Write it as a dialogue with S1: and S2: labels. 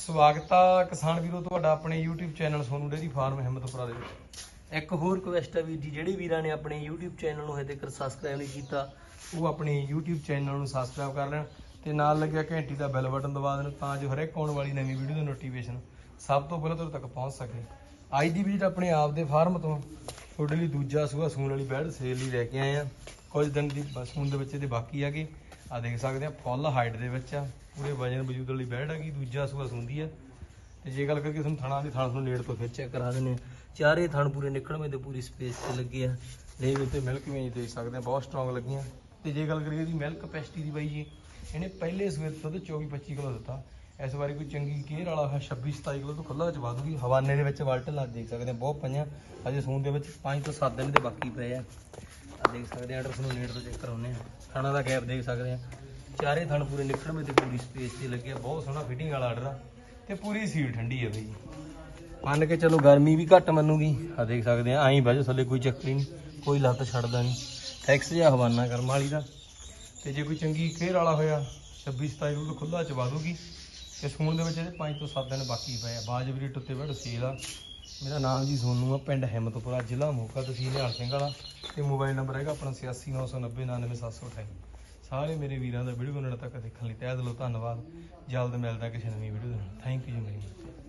S1: ਸਵਾਗਤ ਆ ਕਿਸਾਨ ਵੀਰੋ ਤੁਹਾਡਾ ਆਪਣੇ YouTube channel Sonu dairy farm Himmatpura ਦੇ ਵਿੱਚ।
S2: ਇੱਕ ਹੋਰ ਰਿਕਵੈਸਟ ਹੈ ਵੀਰ ਜੀ, ਜਿਹੜੇ ਵੀਰਾਂ ਨੇ ਆਪਣੇ YouTube ਚੈਨਲ ਨੂੰ ਹਜੇ ਤੱਕ ਸਬਸਕ੍ਰਾਈਬ ਨਹੀਂ ਕੀਤਾ,
S1: ਉਹ ਆਪਣੇ YouTube ਚੈਨਲ ਨੂੰ ਸਬਸਕ੍ਰਾਈਬ ਕਰ ਲੈਣ ਤੇ ਨਾਲ ਲੱਗਿਆ ਘੰਟੀ ਦਾ ਬੈਲ ਬਟਨ ਦਬਾ ਦੇਣ ਤਾਂ ਜੋ ਹਰੇਕ ਆਉਣ ਵਾਲੀ ਨਵੀਂ ਵੀਡੀਓ ਦੀ ਨੋਟੀਫਿਕੇਸ਼ਨ ਸਭ ਤੋਂ ਪਹਿਲਾਂ ਤੁਹਾਡੇ ਤੱਕ ਪਹੁੰਚ ਸਕੇ। ਅੱਜ ਦੀ ਵੀਡੀਓ ਆਪਣੇ ਆਪ ਦੇ ਫਾਰਮ ਤੋਂ ਤੁਹਾਡੇ ਲਈ ਦੂਜਾ ਸੂਆ ਸੂਣ ਵਾਲੀ ਬੈਡ ਸੇਲ ਲਈ ਲੈ ਕੇ ਆਏ ਆ। ਕੁਝ ਦਿਨ ਦੀ ਸੂਣ ਦੇ ਵਿੱਚ ਇਹਦੇ ਬਾਕੀ ਹੈਗੇ ਆ ਦੇਖ ਸਕਦੇ ਆ ਫੁੱਲ ਹਾਈਟ ਦੇ ਵਿੱਚ ਆ, ਪੂਰੇ ਵਜਨ ਵਜੂਦ ਵਾਲੀ ਬੈਡ ਹੈਗੀ ਦੂਜਾ ਸੂਆ ਸੁੰਦੀ ਆ। ਤੇ ਜੇ ਗੱਲ ਕਰੀਏ ਤੁਹਾਨੂੰ ਥਣਾ ਦੀ ਥਣ ਨੂੰ ਨੇੜ ਤੋਂ ਫਿਰ ਚੈੱਕ ਕਰਾ ਦਿੰਦੇ
S2: ਚਾਰੇ ਥਣ ਪੂਰੇ ਨਿਕਲਵੇਂ ਤੇ ਪੂਰੀ ਸਪੇਸ ਤੇ ਲੱਗੇ ਆ।
S1: ਲੈ ਉੱਤੇ ਮਿਲਕ ਵੀ ਦੇਖ ਸਕਦੇ ਆ ਬਹੁਤ ਸਟਰੋਂਗ ਲੱਗੀਆਂ। ਤੇ ਜੇ ਗੱਲ ਕਰੀਏ ਇਹਦੀ ਮਿਲਕ ਕਪੈਸਿਟੀ ਦੀ ਬਾਈ ਜੀ, ਇਹਨੇ ਪਹਿਲੇ ਸਵੇਰ ਤੋਂ 24 25 ਕਿਲੋ ਦਿੱਤਾ। ਇਸ ਵਾਰੀ ਕੋਈ ਚੰਗੀ ਕੇਅਰ ਵਾਲਾ ਹੈ 26 27 ਕਿਲੋ ਤੋਂ ਖੁੱਲਾ ਚਵਾ ਦੂਗੀ ਹਵਾਨੇ ਦੇ ਵਿੱਚ ਵਲਟ ਲਾ ਦੇਖ ਸਕਦੇ ਆ ਬਹੁਤ ਪਈਆਂ। ਅਜੇ ਸੂਨ ਦੇ ਵਿੱਚ 5 ਤੋਂ 7 ਦਿਨ ਦੇ ਬਾਕੀ ਪਏ ਆ। ਆ ਦੇਖ ਸਕਦੇ ਆ ਐਡਰਸ ਨੂੰ ਨੇੜ ਤੋਂ ਚੈੱਕ ਕਰਾਉਨੇ ਆ। ਥਾਣਾ ਦਾ ਗੈਪ ਦੇਖ ਸਕਦੇ ਆ। ਚਾਰੇ ਥਣ ਪੂਰੇ ਨਿਕਲਵੇਂ ਤੇ ਪੂਰੀ ਸਪੇਸ ਤੇ ਲੱਗਿਆ ਬਹੁਤ ਸੋਹਣਾ ਫਿਟਿੰਗ ਵਾਲਾ ਆਰਡਰ ਆ। ਤੇ ਪੂਰੀ ਸੀਟ ਠੰਡੀ ਹੈ ਬਈ। ਮੰਨ ਕੇ ਚਲੋ ਗਰਮੀ ਵੀ ਘੱਟ ਮੰਨੂਗੀ। ਆ ਦੇਖ ਸਕਦੇ ਆ, ਐਂ ਬਹਿ ਥੱਲੇ ਕੋਈ ਚੱਕਰੀ ਨਹੀਂ, ਕੋਈ ਲੱਤ ਛੱਡਦਾ ਨਹੀਂ। ਟੈਕਸ ਜਿਹਾ ਹਵਾਨਾ ਕਰਮ ਵਾਲੀ ਦਾ। ਤੇ ਜੇ ਕੋਈ ਚੰਗੀ ਕੇਅਰ ਵਾਲਾ ਹੋਇਆ 26 27 ਨੂੰ ਖੁੱਲਾ ਚਵਾ ਦੂਗੀ ਤੇ ਸੂਣ ਦੇ ਵਿੱਚ ਇਹਦੇ 5 ਤੋਂ 7 ਦਿਨ ਬਾਕੀ ਪਏ ਆ। ਬਾਜਬਰੀ ਟੁੱਤੇ ਬੜ ਸੇਲ ਆ। ਮੇਰਾ ਨਾਮ ਜੀ ਸੋਨੂ ਆ, ਪਿੰਡ ਹਿੰਮਤਪੁਰਾ, ਜ਼ਿਲ੍ਹਾ ਮੋਗਾ, ਤਹਿਸੀਲ ਨਿਹਾਲ ਸਿੰਘ ਵਾਲਾ। ਤੇ ਮੋਬਾਈਲ ਨੰਬਰ ਹੈਗਾ ਆਪਣਾ 8699099728 ਸਾਰੇ ਮੇਰੇ ਵੀਰਾਂ ਦਾ ਵੀਡੀਓ ਨਾਲ ਤੱਕ ਦੇਖਣ ਲਈ ਤਹਿ ਦਿਲੋਂ ਧੰਨਵਾਦ। ਜਲਦ ਮਿਲਦਾ ਕਿਸੇ ਨਵੀਂ ਵੀਡੀਓ ਦੇ ਨਾਲ। ਥੈਂਕ ਯੂ ਜੀ